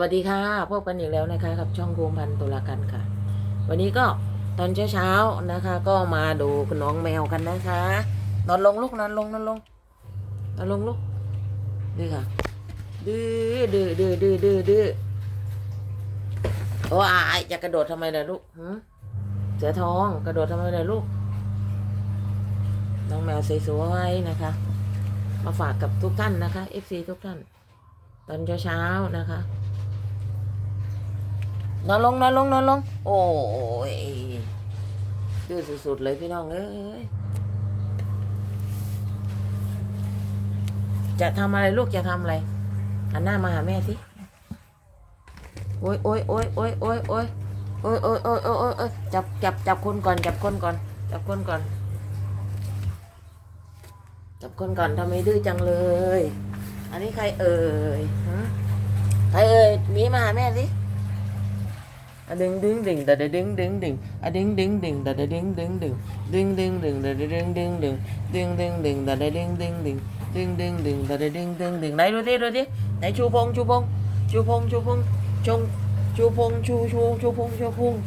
วัสดีค่ะ พบกันอีกแล้วนะคะ กับช่องโคมพันตุลากันค่ะ วันนี้ก็ตอนเช้าๆนะคะ ก็มาดูน้องแมวกันนะคะ นอนลงลูกนอนลงนอนลงนอนลงลูกดื้อค่ะดื้อดื้อดื้อดื้อดื้อดื้อโอ้อายจะกระโดดทำไมล่ะลูกหืมเสือทองกระโดดทำไมล่ะลูก น้องแมวสวยๆนะคะ มาฝากกับทุกท่านนะคะ FC ทุกท่าน ตอนเช้าๆนะคะ นอนลงนอนลงนอนลง โอ้ยดื้อสุดๆเลยพี่น้องเอ้ยจะทำอะไรลูกจะทำอะไรหันหน้ามาหาแม่สิโอ้ยโอ้ยโอ้ยโอ้ยโอ้ยโอ้ยโอ้ยโอ้ยโอ้ยโอ้ยโอ้ยจับจับจับคนก่อน จับคนก่อน จับคนก่อน จับคนก่อนทำไมดื้อจังเลย อันนี้ใครเอ่ยฮะใครเอ่ยหมีมาหาแม่สิ a ding ding ding da da ding ding ding a ding ding ding da da ding ding ding ding ding ding da da ding ding ding ding ding ding da da ding ding ding ding ding ding da da ding ding ding đấy rồi đi rồi đi đấy chu phong chu phong chu phong chu phong chung chu phong chu chu chu phong chu phong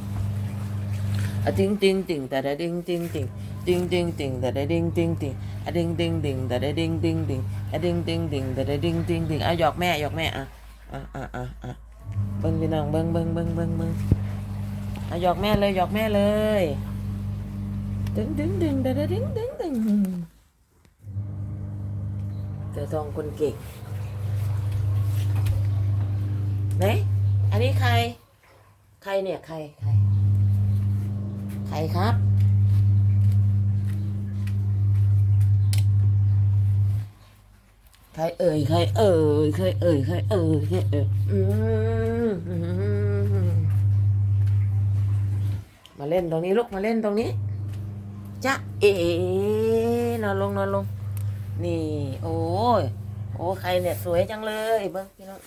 a ding ding ding da da ding ding ding ding ding ding da da ding ding ding a ding ding ding da da ding ding ding a ding ding ding da da ding ding ding a giọt mẹ giọt mẹ à à à à à เบิ้งพี่น้องเบิ้งเบิ้งเบิ้งเบิ้งเบิ้งอะหยอกแม่เลยหยอกแม่เลยดึงดึงดึงดึงดึงดึงดึงเจอทองคนเก่งไหนอันนี้ใคร ใครเนี่ยใครใคร ใครครับ ใครเอ่ยใครเอ่ยใครเอ่ยใครเอ่ยใครเอ่ยมอืมมาเล่นตรงนี้ลูกมาเล่นตรงนี้จ้ะเอ๋นอนลงนอนลง นี่ โอ้ยโอ้ใครเนี่ยสวยจังเลยเบิ้งพี่น้อง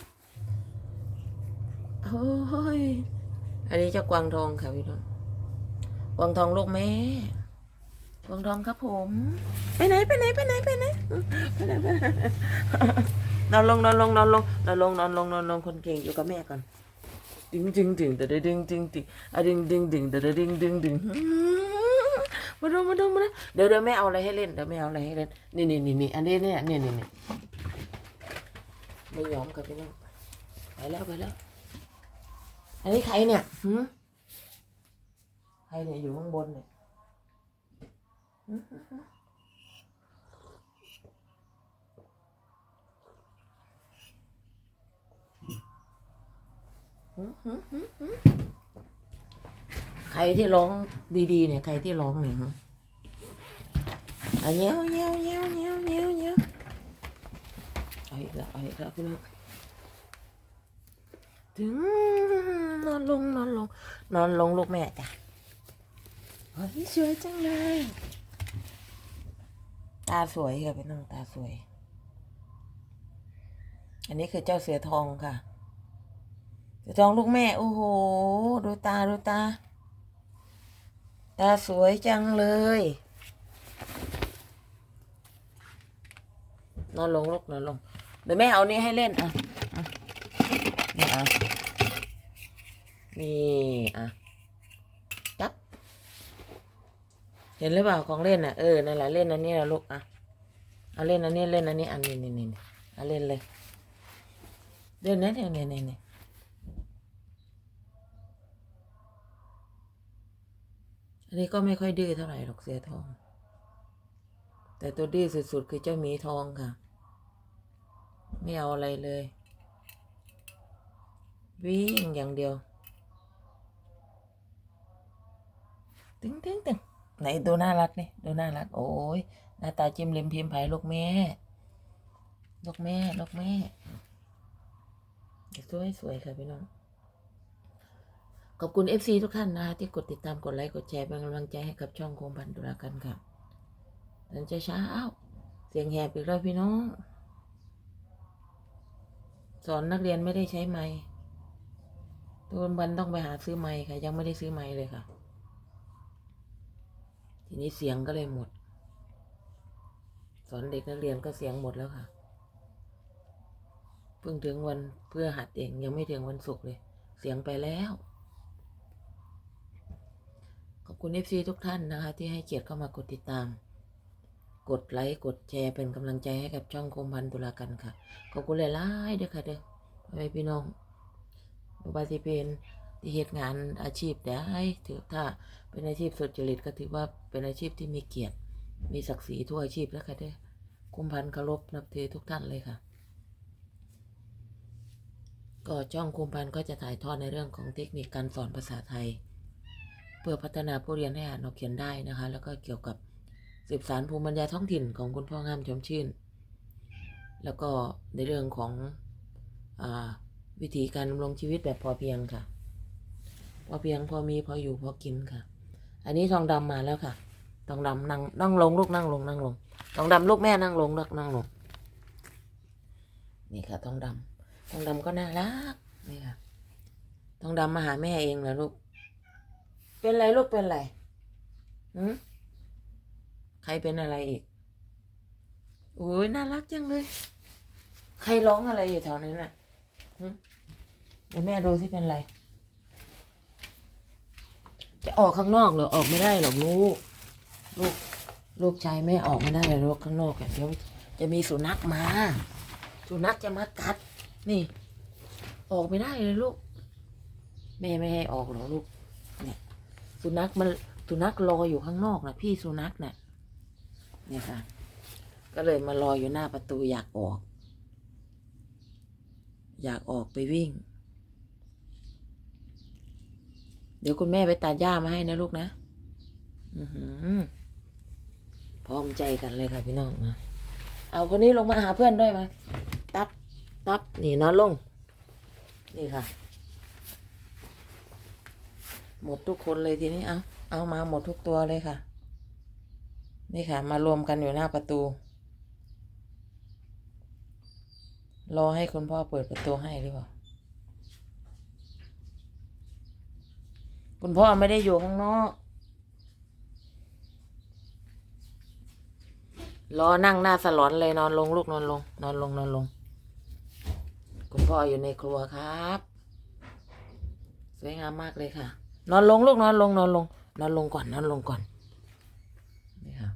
โอ้ยอันนี้เจ้ากวางทองค่ะพี่น้องกวางทองลูกแม่ วงทองครับผม ไปไหนไปไหนไปไหนไปไหนไปไหนไปไหนนอนลงนอนลงนอนลงนอนลงนอนลงนอนลงคนเก่งอยู่กับแม่ก่อนดึงดึงดึงแต่ดึงดึงดึงอะดึงดึงดึงแต่ดึงดึงดึงมาดูมาดูมาดูเดี๋ยวเดี๋ยวแม่เอาอะไรให้เล่นเดี๋ยวแม่เอาอะไรให้เล่นนี่นี่นี่นี่อันนี้เนี่ยนี่นี่นี่ไม่ยอมกับพี่น้องไปแล้วไปแล้ว อันนี้ใครเนี่ยหืมใครเนี่ยอยู่ข้างบนเนี่ย ใครที่ร้องดีๆเนี่ยใครที่ร้องเนี่ยฮะอะเงี้ยวเงี้ยวเงี้ยวเงี้ยวเงี้ยวเงี้ยวเอาอีกแล้วเอาอีกแล้วพี่น้องถึงนอนลงนอนลงนอนลงลูกแม่จ้ะเฮ้ยสวยจังเลย ตาสวยค่ะพี่น้องตาสวย อันนี้คือเจ้าเสือทองค่ะ เสือทองลูกแม่ โอ้โห ดูตาดูตา ตาสวยจังเลย นอนลงลูกนอนลง เดี๋ยวแม่เอานี้ให้เล่นอะ อะนี่อะนี่อะจับ เห็นหรือเปล่าของเล่นอะเออนั่นแหละเล่นอันนี้นะลูกอะเอาเล่นอันนี้เล่นอันนี้อันนี้นี่นี่นี่เอาเล่นเลยเล่นนะเนี่ยเนี่ยเนี่ยเนี่อันนี้ก็ไม่ค่อยดื้อเท่าไหร่หรอกเสือทอง แต่ตัวดื้อสุดๆคือเจ้าหมีทองค่ะ ไม่เอาอะไรเลย วิ่งอย่างเดียว ตึงตึงตึง ไหนดูน่ารักนี่ดูน่ารัก โอ้ยหน้าตาจิ้มลิมพิมพ์ไผ่ลูกแม่ ลูกแม่ ลูกแม่ สวยสวยค่ะพี่น้อง ขอบคุณ FC ทุกท่านนะคะที่กดติดตามกดไลค์กดแชร์เป็นกำลังใจให้กับช่องโคมพันธุรากันค่ะตอนเช้าเสียงแหบอีกแล้วพี่น้อง สอนนักเรียนไม่ได้ใช้ไม้ทุกวันต้องไปหาซื้อไม้ค่ะ ยังไม่ได้ซื้อไม้เลยค่ะ ทีนี้เสียงก็เลยหมด สอนเด็กนักเรียนก็เสียงหมดแล้วค่ะ เพิ่งถึงวันเพื่อหัดเองยังไม่ถึงวันศุกร์เลย เสียงไปแล้ว ขอบคุณเอฟซีทุกท่านนะคะ ที่ให้เกียรติเข้ามากดติดตาม กดไลค์กดแชร์เป็นกำลังใจให้กับช่องคมพันธุลากันค่ะ ขอบคุณหลายๆเด้อค่ะเด้อไว้พี่น้องบาสิเป็น ที่เหตุงานอาชีพได้ถือถ้าเป็นอาชีพสุจริตก็ถือว่าเป็นอาชีพที่มีเกียรติ มีศักดิ์ศรีทั่วอาชีพแล้วค่ะเด้คุ้มพันเคารพนับถือทุกท่านเลยค่ะ ก็ช่องคุ้มพันก็จะถ่ายทอดในเรื่องของเทคนิคการสอนภาษาไทย เพื่อพัฒนาผู้เรียนให้อ่านออกเขียนได้นะคะ แล้วก็เกี่ยวกับสืบสารภูมิปัญญาท้องถิ่นของคุณพ่องามชมชื่น แล้วก็ในเรื่องของอวิธีการดำรงชีวิตแบบพอเพียงค่ะ พอเพียงพอมีพออยู่พอกินค่ะ อันนี้ทองดำมาแล้วค่ะ ทองดำนั่งนั่งลงลูกนั่งลงนั่งลง ทองดำลูกแม่นั่งลงลูกนั่งลง นี่ค่ะ ทองดำทองดำก็น่ารัก นี่ค่ะ ทองดำมาหาแม่เองเหรอลูก เป็นไรลูกเป็นไรหืมใครเป็นอะไรอีกโอ้ยน่ารักจังเลย ใครร้องอะไรอยู่แถวนั้นน่ะหืมเดี๋ยวแม่ดูที่เป็นไร จะออกข้างนอกเหรอออกไม่ได้หรอกลูกลูกลูกชายแม่ออกไม่ได้หรอกข้างนอกเดี๋ยวจะมีสุนัขมา สุนัขจะมากัด นี่ ออกไม่ได้เลยลูก แม่ไม่ให้ออกหรอกลูก เนี่ย สุนัขมันสุนัขรออยู่ข้างนอกนะพี่สุนัขเนี่ยเนี่ยค่ะ ก็เลยมารออยู่หน้าประตูอยากออก อยากออกไปวิ่ง เดี๋ยวคุณแม่ไปตัดหญ้ามาให้นะลูกนะอือหือพร้อมใจกันเลยค่ะพี่น้องนะเอาคนนี้ลงมาหาเพื่อนด้วยมาตับตับนี่นอนลง นี่ค่ะ หมดทุกคนเลยทีนี้เอาเอามาหมดทุกตัวเลยค่ะ นี่ค่ะ มารวมกันอยู่หน้าประตู รอให้คุณพ่อเปิดประตูให้หรือเปล่า คุณพ่อไม่ได้อยู่ข้างนอกรอนั่งหน้าสลอนเลยนอนลงลูกนอนลง นอนลงนอนลง คุณพ่ออยู่ในครัวครับ สวยงามมากเลยค่ะ นอนลงลูกนอนลงนอนลง นอนลงก่อนนอนลงก่อนนี่ค่ะ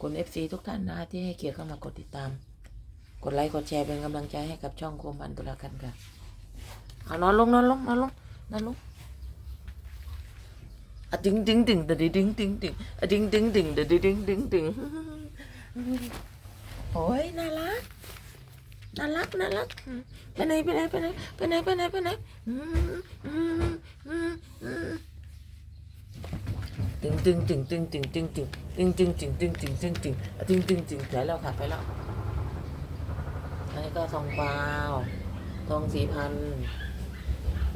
คุณเอฟซีทุกท่านนะที่ให้เกียรติเข้ามากดติดตาม กดไลค์กดแชร์เป็นกำลังใจให้กับช่องโคมันตุลากันค่ะเอานอนลงนอนลงนอนลง นอนลงอะดึงดึงดึงเดึงดึงดึงดึงอะดึงดึงดึงเดึงดึงดึงดึงดึงโอ้ยน่ารักน่ารักน่ารักไปไหนไปไหนไปไหนไปไหนไปไหนไปไหนอืมอืมอืมตึงตึงตึงตึงตึงตึงตึงตึงตึงตึงตึงตึงตึงตึงตึงตึงตึงไปแล้วค่ะไปแล้วอันนี้ก็ทองกวาทองสีพันธุ์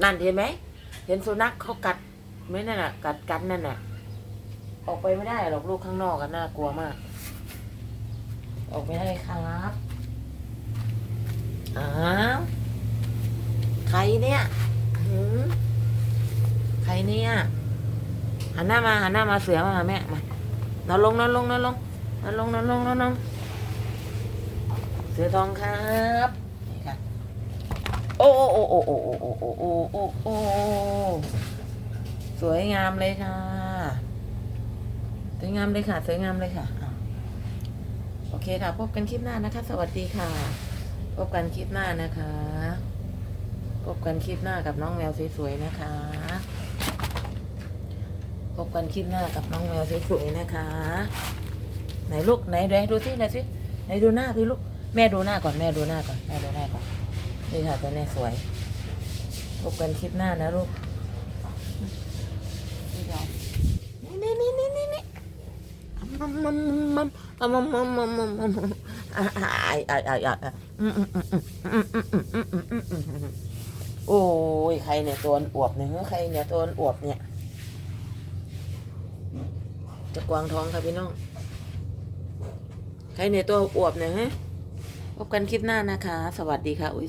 นั่นเห็นไหม เห็นสุนัขเขากัดไหมนั่นน่ะ กัดกันนั่นน่ะ ออกไปไม่ได้หรอกลูกข้างนอกกันน่ากลัวมาก ออกไม่ได้ครับอ้าวใครเนี่ยหืมใครเนี่ยหันหน้ามาหันหน้ามาเสือมาหาแม่มานอนลงนอนลงนอนลงนอนลงนอนลงนอนลงเสือทองครับ อ้โอ้โอ้โอ้โอ้โอ้โอ้โอ้โอ้โอ้สวยงามเลยค่ะ สวยงามเลยค่ะ สวยงามเลยค่ะ โอเคค่ะ พบกันคลิปหน้านะคะ สวัสดีค่ะ พบกันคลิปหน้านะคะ พบกันคลิปหน้ากับน้องแมวสวยๆนะคะ พบกันคลิปหน้ากับน้องแมวสวยๆนะคะ ไหนลูกไหนไหนดูสิไหนสิไหนดูหน้าสิลูก แม่ดูหน้าก่อน แม่ดูหน้าก่อน แม่ดูหน้าก่อน นี่ค่ะตัวนี้สวยพบกันคลิปหน้านะลูกนี่นี่นี่นี่นี่มัมมัมมัมมัมมัมมัมมัมมัมมัมมัมอ่าอ่าอ่าอ่าอ่าอ่าอืมอืมมอมอืมอืมอืมอืมอืมอืมอืมโอ้ยใครเนี่ยตัวอวบเนี่ยใครเนี่ยตัวอวบเนี่ยจะกวางท้องค่ะพี่น้องใครเนี่ยตัวอวบเนี่ยฮะพบกันคลิปหน้านะคะ สวัสดีค่ะอุ้ย